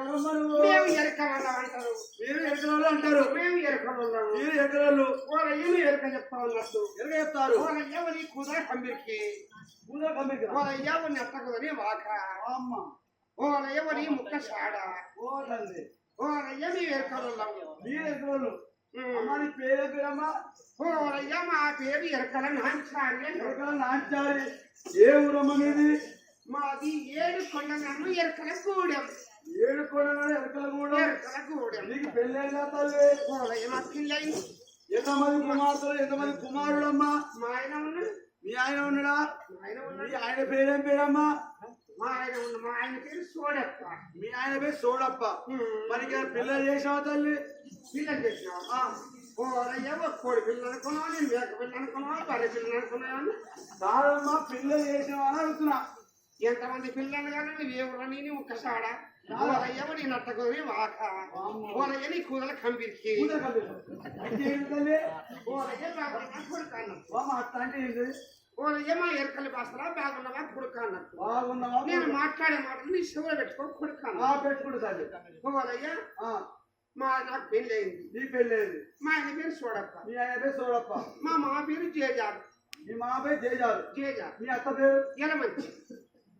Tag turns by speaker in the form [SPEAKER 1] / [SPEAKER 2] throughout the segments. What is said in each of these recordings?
[SPEAKER 1] మేము ఎరకమల్లా అంటారు.
[SPEAKER 2] మీరు ఎకరాలు అంటారు.
[SPEAKER 1] మేము ఎరకమల్లాము
[SPEAKER 2] మీరు ఎకరాలు
[SPEAKER 1] ఓరయ్యను ఎరక చెప్తా ఉన్నట్టు.
[SPEAKER 2] ఎరగ చెప్తారు.
[SPEAKER 1] ఓరయ్య నీ కుదర కంబిరికి
[SPEAKER 2] కూతురు కమ్మికి
[SPEAKER 1] ఓరయ్య నెత్త కుదరి వాక.
[SPEAKER 2] అమ్మ.
[SPEAKER 1] ఓరయ్య నీ ముక్క సాడ
[SPEAKER 2] ఓ తండ్రి
[SPEAKER 1] ఓరయ్య మీ ఎరకమల్లాము
[SPEAKER 2] మీరు ఎకరాలు అమ్మ నీ పేరు పేరమ్మా.
[SPEAKER 1] ఓరయ్య మా పేరు ఎరకల నాంచారి.
[SPEAKER 2] ఎకరాలు నాంచారి ఏ ఊరమ్మ మీది?
[SPEAKER 1] మాది ఏడు కొండ నన్ను ఎరకల గూడెం
[SPEAKER 2] ఏడు కోడలు ఎరకల కూడా నీకు పెళ్ళైనా తల్లి? ఎంతమంది కుమార్తెలు ఎంతమంది కుమారుడమ్మా?
[SPEAKER 1] మా ఆయన ఉన్నాడు.
[SPEAKER 2] మీ ఆయన ఉన్నాడా?
[SPEAKER 1] మా ఆయన
[SPEAKER 2] మీ
[SPEAKER 1] ఉన్నాడు
[SPEAKER 2] ఆయన పేరేం పేరమ్మా?
[SPEAKER 1] మా ఆయన ఉన్న మా ఆయన పేరు సోడప్ప.
[SPEAKER 2] మీ ఆయన పేరు సోడప్ప. మరి ఇక పిల్లలు చేసావా తల్లి?
[SPEAKER 1] పిల్లలు చేసినావా? కోడి పిల్లలు అనుకున్నావా నేను మేక పిల్లలు అనుకున్నావా బర్రె పిల్లలు అనుకున్నావా
[SPEAKER 2] కాదమ్మా పిల్లలు చేసావా అని అడుగుతున్నా.
[SPEAKER 1] ఎంతమంది పిల్లలు కానీ నువ్వు ఊర నేను ఒక్కసాడా? నీ నట్టకొని వాక ఓరయ్య నీ కూదల కంపిరికి ఓరయ్య మా ఎరకలి బాసరా బాగున్నవా కొడుకాను
[SPEAKER 2] బాగున్నావా
[SPEAKER 1] నేను మాట్లాడే మాటలు నీ శివులు పెట్టుకో కొడుకాను
[SPEAKER 2] ఆ పెట్టుకుంటు తల్లి
[SPEAKER 1] ఓరయ్య
[SPEAKER 2] ఆ,
[SPEAKER 1] మా నాకు పెళ్ళి అయింది
[SPEAKER 2] నీ పెళ్ళేది
[SPEAKER 1] మా ఆయన పేరు సోడప్ప
[SPEAKER 2] మీ ఆయన పేరు సోడప్ప
[SPEAKER 1] మా మా పేరు జేజారు
[SPEAKER 2] మీ మా పేరు జయజారు
[SPEAKER 1] జేజారు
[SPEAKER 2] మీ అత్త పేరు
[SPEAKER 1] ఎలమంచి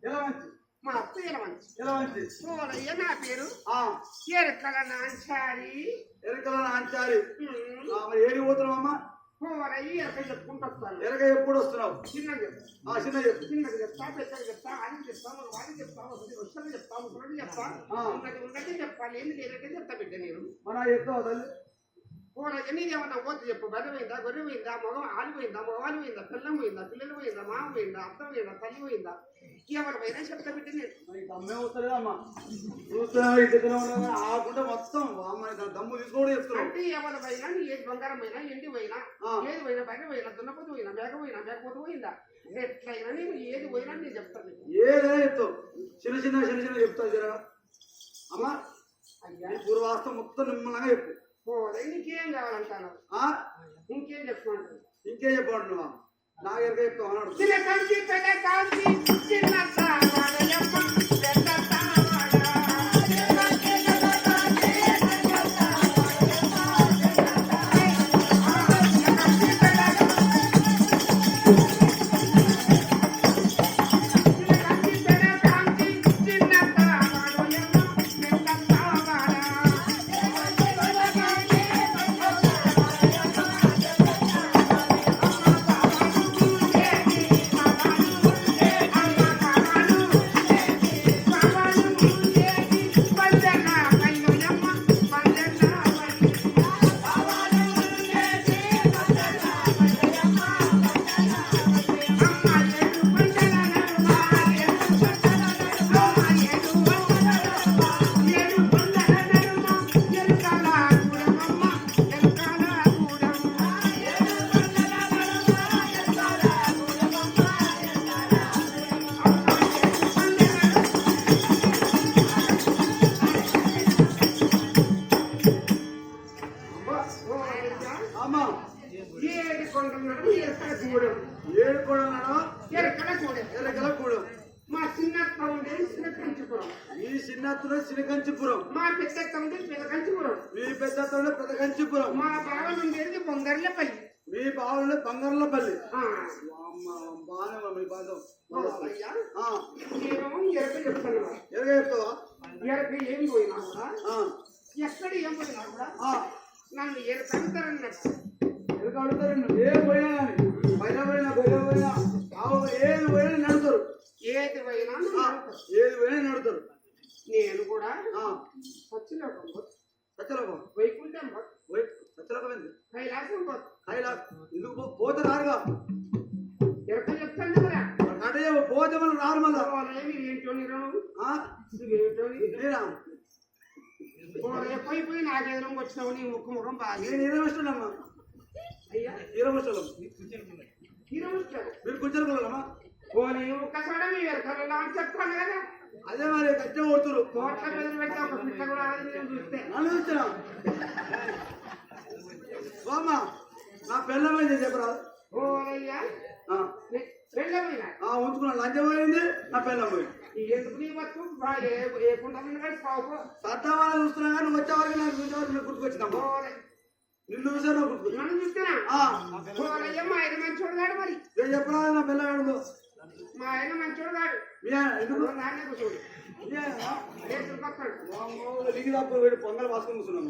[SPEAKER 2] ఎలా మంచి
[SPEAKER 1] మా అత్త ఎలమంచి
[SPEAKER 2] ఎలా మంచి
[SPEAKER 1] ఓరయ్య నా పేరు
[SPEAKER 2] ఆ.
[SPEAKER 1] ఎరకల నాంచారి.
[SPEAKER 2] ఎరకల నాంచారి. ఏడి పోతున్నావమ్మా
[SPEAKER 1] ఓరయ్య ఎరక చెప్పుకుంటూ వస్తాను.
[SPEAKER 2] ఎరక ఎప్పుడు వస్తున్నావు?
[SPEAKER 1] చెప్తా.
[SPEAKER 2] ఆ చిన్న చెప్పు.
[SPEAKER 1] చిన్నగా చెప్తా పెద్దగా చెప్తా అని చెప్తా మన వాడిని చెప్తా వస్తుంది వస్తుంది చెప్తా. ఉన్నది ఉన్నది చెప్పాలి ఏంది లేదంటే చెప్తా బిడ్డ నేను.
[SPEAKER 2] మన చెప్తావా తల్లి?
[SPEAKER 1] ఓరయ్య నీదేమన్నా పోతే చెప్పు బర్రె పోయిందా గొర్రె పోయిందా మగం ఆలు పోయిందా మగవాళ్ళు పోయిందా పిల్లం పోయిందా పిల్లలు పోయిందా మామ పోయిందా అత్త పోయిందా తల్లి పోయిందా ఎవరి పోయినా చెప్తా
[SPEAKER 2] మరి దమ్మే వస్తలేదమ్మా చూస్తున్నా ఆకుండా మొత్తం దమ్ము తీసుకోవడం చెప్తున్నావు
[SPEAKER 1] అంటే ఎవరి పోయినా నీ ఏది బంగారం పోయినా ఎండి పోయినా. ఏది పోయినా బయట పోయినా దున్నపోతు పోయినా మేక పోయినా మేకపోతు పోయిందా ఎట్లయినా నేను ఏది పోయినా నేను చెప్తాను.
[SPEAKER 2] ఏదైనా చెప్తావు చిన్న చిన్న చిన్న చిన్న చెప్తావు జరా అమ్మా పూర్వాస్తం మొత్తం నిమ్మలంగా చెప్పు
[SPEAKER 1] పోరే నీకేం కావాలంటాను
[SPEAKER 2] ఆ
[SPEAKER 1] ఇంకేం చెప్పుకుంటాను
[SPEAKER 2] ఇంకేం చెప్పండి నువ్వు నాకు ఎరక చెప్తావు అన్నాడు
[SPEAKER 1] చిన్న కంచి పెద్ద కాంచి చిన్న మా చిన్న ఉండేది చిన్న కంచిపురం
[SPEAKER 2] ఈ చిన్నత్తులో చినకంచిపురం
[SPEAKER 1] మా పెద్ద ఉండేది పెద్ద
[SPEAKER 2] పెద్దతోనే పెద్ద కంచిపురం
[SPEAKER 1] మా బావ నుండి బొంగర్లపల్లి.
[SPEAKER 2] మీ బావులు బంగారులపల్లి. బాగానే ఉంది మీ బాధ.
[SPEAKER 1] ఎరక చెప్తాను
[SPEAKER 2] ఎలాగ చెప్తావా?
[SPEAKER 1] ఎరక ఏం పోయినా ఎక్కడ ఏం పోయినా కూడా
[SPEAKER 2] ఆ,
[SPEAKER 1] నన్ను ఎరక అంటారన్నట్టు
[SPEAKER 2] ఎలాగ అడుగుతారు? ఏ పోయినా బయట పోయినా బయట పోయినా ఏది పోయినా నడుతారు
[SPEAKER 1] ఏది పోయినా.
[SPEAKER 2] ఏది పోయినా నడుతారు
[SPEAKER 1] నేను కూడా సత్యలోకం.
[SPEAKER 2] సత్యలోకం.
[SPEAKER 1] వైకుంఠం
[SPEAKER 2] సత్యలోకం ఏంది
[SPEAKER 1] కైలాసం.
[SPEAKER 2] కైలాస్. ఎందుకు పోతే రారుగా?
[SPEAKER 1] ఎరక చెప్తాను కదా?
[SPEAKER 2] అంటే పోతే మనం రారు మళ్ళా.
[SPEAKER 1] ఏంటో నాకు ఎదురుగా వచ్చినావు నీ ముఖం ముఖం బాగా
[SPEAKER 2] నేను ఇరవష్టమ్మా
[SPEAKER 1] అయ్యా. హీరో వచ్చాడు
[SPEAKER 2] మీరు
[SPEAKER 1] పోనీ ఒక్కసారి మీ అని చెప్తాను కదా.
[SPEAKER 2] అదే మరి కట్టె కొడుతురు.
[SPEAKER 1] కోట్ల మీద పెట్టి ఒక పిట్ట కూడా ఆడదు నేను చూస్తే.
[SPEAKER 2] చూస్తున్నా బామ్మ నా పెళ్ళమైంది చెప్పరా?
[SPEAKER 1] ఓరయ్యా
[SPEAKER 2] ఆ,
[SPEAKER 1] వెళ్ళబోయినా
[SPEAKER 2] ఆ, ఉంచుకున్నా లంచం పోయింది నా పెళ్ళం పోయింది
[SPEAKER 1] ఎందుకు నీ బతుకు?
[SPEAKER 2] సత్తా వాళ్ళ చూస్తున్నా కానీ వచ్చే వరకు నాకు చూసే వరకు
[SPEAKER 1] ఓరే
[SPEAKER 2] నిన్ను చూసే నాకు గుర్తుకొచ్చింది
[SPEAKER 1] నన్ను చూస్తేనా
[SPEAKER 2] ఆ,
[SPEAKER 1] ఓరయ్య మా ఆయన కాడు మరి.
[SPEAKER 2] నేను నా ఏడుందో
[SPEAKER 1] మా ఆయన మంచోడు కాడు
[SPEAKER 2] మీ ఆయన ఎందుకు
[SPEAKER 1] నాన్నే కూర్చోడు
[SPEAKER 2] మీ ఆయన?
[SPEAKER 1] రేపు పక్కడు
[SPEAKER 2] వామ్మో, లిగి తప్పు వీడు పొంగల్ వాసుకొని కూర్చున్నాము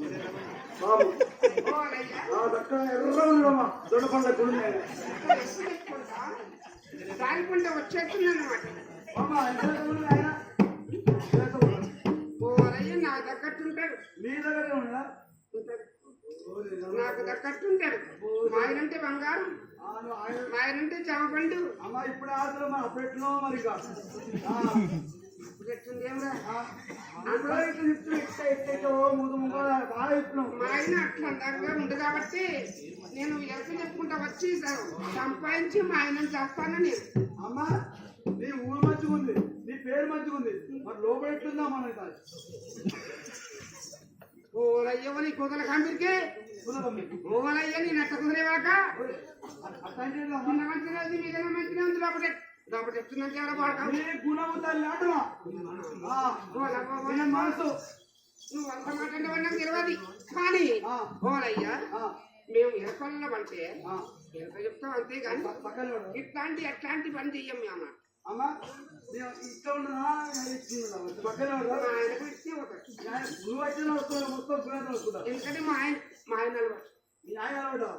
[SPEAKER 2] బాబు. దక్క ఎర్ర ఉండమ్మా దొడ్డ పండ్ల గుడి
[SPEAKER 1] దానికుంటే వచ్చేస్తుందన్నమాట
[SPEAKER 2] బామ్మ ఎంత ఉంది ఆయన? ఎంత ఉంది?
[SPEAKER 1] ఓరయ్య నాకు దక్కట్టుంటాడు
[SPEAKER 2] నీ దగ్గరే
[SPEAKER 1] ఉంటాడు. నాకు దక్కట్టుంటాడు మా ఆయన అంటే బంగారం.
[SPEAKER 2] ఆయన
[SPEAKER 1] అంటే చామపండు
[SPEAKER 2] అమ్మ ఇప్పుడు ఆటలు మరి అప్పుడెట్లో మరి
[SPEAKER 1] ఏమరా
[SPEAKER 2] ఆ, అప్పుడే ఇట్లా చెప్తూ ఇట్లా ఇట్లా ఓ ముదు బాగా చెప్తున్నావు
[SPEAKER 1] మా ఆయన అట్లా అందంగా ఉంది కాబట్టి నేను ఎరక చెప్పుకుంటా వచ్చి సంపాదించి మా ఆయన చేస్తాను నేను.
[SPEAKER 2] అమ్మ నీ ఊరు మంచిగా ఉంది నీ పేరు మంచిగా ఉంది మరి లోపల ఎట్లుందా మన
[SPEAKER 1] ఓలయ్య నీ కుదల కంపిరికే ఓలయ్య కుదిరేవాక మంచిగా ఉంది లోపల లోపల
[SPEAKER 2] నీ అంటున్నా మనసు.
[SPEAKER 1] నువ్వు అంత మాట అంటే నాకు తెలియదు. కానీ ఓలయ్య మేము ఎరకొల్ల అంటే
[SPEAKER 2] ఆ,
[SPEAKER 1] ఎరక చెప్తాం అంతే కానీ. ఇట్లాంటి ఎట్లాంటి పని చెయ్యం మేము.
[SPEAKER 2] అమ్మ నేను ఇక్కడ ఉన్నదా నేను ఇక్కడ ఉన్నదా? పక్కన
[SPEAKER 1] మా
[SPEAKER 2] చూడు.
[SPEAKER 1] ఆయనకు ఒకటి
[SPEAKER 2] నేను- నువ్వు వచ్చిన వస్తువులు మొత్తం గుణాలు వస్తుందా
[SPEAKER 1] ఎందుకంటే మా ఆయన మా ఆయన అలవాటు
[SPEAKER 2] నీ ఆయన ఎవడో?